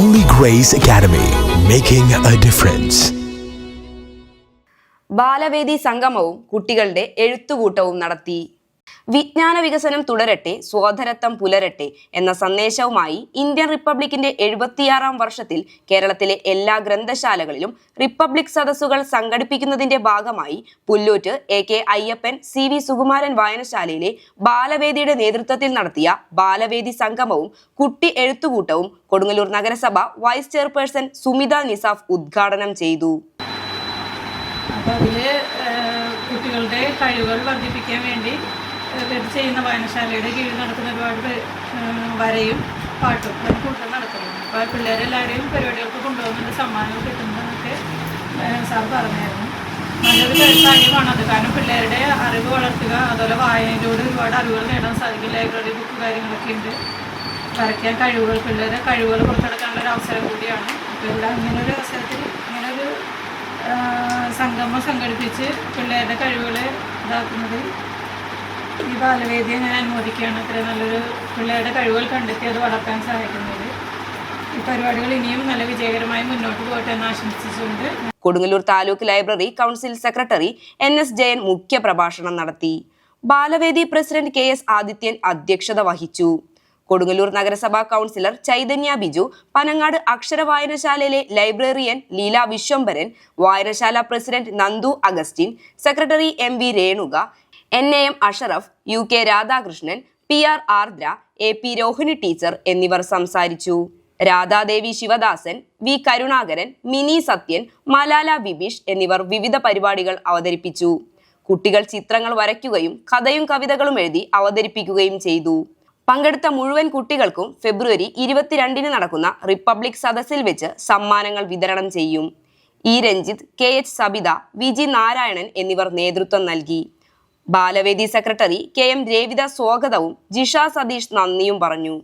Holy Grace Academy, making a difference. Balavedi സംഗമവും കുട്ടികളുടെ എഴുത്തുകൂട്ടവും നടത്തി വിജ്ഞാന വികസനം തുടരട്ടെ സ്വാതരത്വം പുലരട്ടെ എന്ന സന്ദേശവുമായി ഇന്ത്യൻ റിപ്പബ്ലിക്കിന്റെ എഴുപത്തിയാറാം വർഷത്തിൽ കേരളത്തിലെ എല്ലാ ഗ്രന്ഥശാലകളിലും റിപ്പബ്ലിക് സദസ്സുകൾ സംഘടിപ്പിക്കുന്നതിന്റെ ഭാഗമായി Pullut A K Ayyappan C V Sukumaran വായനശാലയിലെ ബാലവേദിയുടെ നേതൃത്വത്തിൽ നടത്തിയ ബാലവേദി സംഗമവും കുട്ടി എഴുത്തുകൂട്ടവും കൊടുങ്ങല്ലൂർ നഗരസഭ വൈസ് ചെയർപേഴ്സൺ സുമിത നിസാഫ് ഉദ്ഘാടനം ചെയ്തു. കുട്ടികളുടെ കഴിവുകൾ വർദ്ധിപ്പിക്കാൻ വേണ്ടി ഇത് ചെയ്യുന്ന വായനശാലയുടെ കീഴിൽ നടക്കുന്ന ഒരുപാട് വരയും പാട്ടും അത് കൂടുതൽ നടത്തുന്നു അപ്പോൾ പിള്ളേരെല്ലാവരെയും പരിപാടികൾക്ക് കൊണ്ടുപോകുന്നുണ്ട് സമ്മാനവും കിട്ടുന്നതെന്നൊക്കെ സാർ പറഞ്ഞായിരുന്നു. നല്ലൊരു കാര്യമാണ് അത്. കാരണം പിള്ളേരുടെ അറിവ് വളർത്തുക അതുപോലെ വായനയിലൂടെ ഒരുപാട് അറിവുകൾ നേടാൻ സാധിക്കും. ലൈബ്രറി ബുക്ക് കാര്യങ്ങളൊക്കെ ഉണ്ട്. വരയ്ക്കാൻ കഴിവുകൾ പിള്ളേരെ കഴിവുകൾ പുറത്തെടുക്കാനുള്ള ഒരു അവസരം കൂടിയാണ്. അപ്പോൾ അങ്ങനൊരു അവസരത്തിൽ ഇങ്ങനൊരു സംഗമം സംഘടിപ്പിച്ച് പിള്ളേരുടെ കഴിവുകളെ ഇതാക്കുന്നത് ഈ ബാലവേദിയെ ഞാൻ അനുമോദിക്കുകയാണ്. അത്രയും നല്ലൊരു പിള്ളേരുടെ കഴിവുകൾ കണ്ടെത്തി അത് വളർത്താൻ സഹായിക്കുന്നത്. ഈ പരിപാടികൾ ഇനിയും നല്ല വിജയകരമായി മുന്നോട്ട് പോകട്ടെ എന്ന് ആശംസിച്ചുകൊണ്ട് Kodungallur taluk library council secretary N S Jayan മുഖ്യ പ്രഭാഷണം നടത്തി. Balavedi president K S Adithyan അധ്യക്ഷത വഹിച്ചു. കൊടുങ്ങല്ലൂർ നഗരസഭാ കൗൺസിലർ ചൈതന്യ ബിജു പനങ്ങാട് അക്ഷര വായനശാലയിലെ ലൈബ്രറിയൻ ലീല വിശ്വംബരൻ വായനശാല president Nandu Augustine secretary M V Renuka N A M Ashraf U K Radhakrishnan P R Ardra A P Rohini teacher എന്നിവർ സംസാരിച്ചു. രാധാദേവി ശിവദാസൻ വി കരുണാകരൻ മിനി സത്യൻ മലാല വിബീഷ് എന്നിവർ വിവിധ പരിപാടികൾ അവതരിപ്പിച്ചു. കുട്ടികൾ ചിത്രങ്ങൾ വരയ്ക്കുകയും കഥയും കവിതകളും എഴുതി അവതരിപ്പിക്കുകയും ചെയ്തു. പങ്കെടുത്ത മുഴുവൻ കുട്ടികൾക്കും ഫെബ്രുവരി ഇരുപത്തിരണ്ടിന് നടക്കുന്ന റിപ്പബ്ലിക് സദസ്സിൽ വെച്ച് സമ്മാനങ്ങൾ വിതരണം ചെയ്യും. E Ranjith K H Sabitha V G Narayanan എന്നിവർ നേതൃത്വം നൽകി. Balavedi secretary K M Revitha സ്വാഗതവും ജിഷ സതീഷ് നന്ദിയും പറഞ്ഞു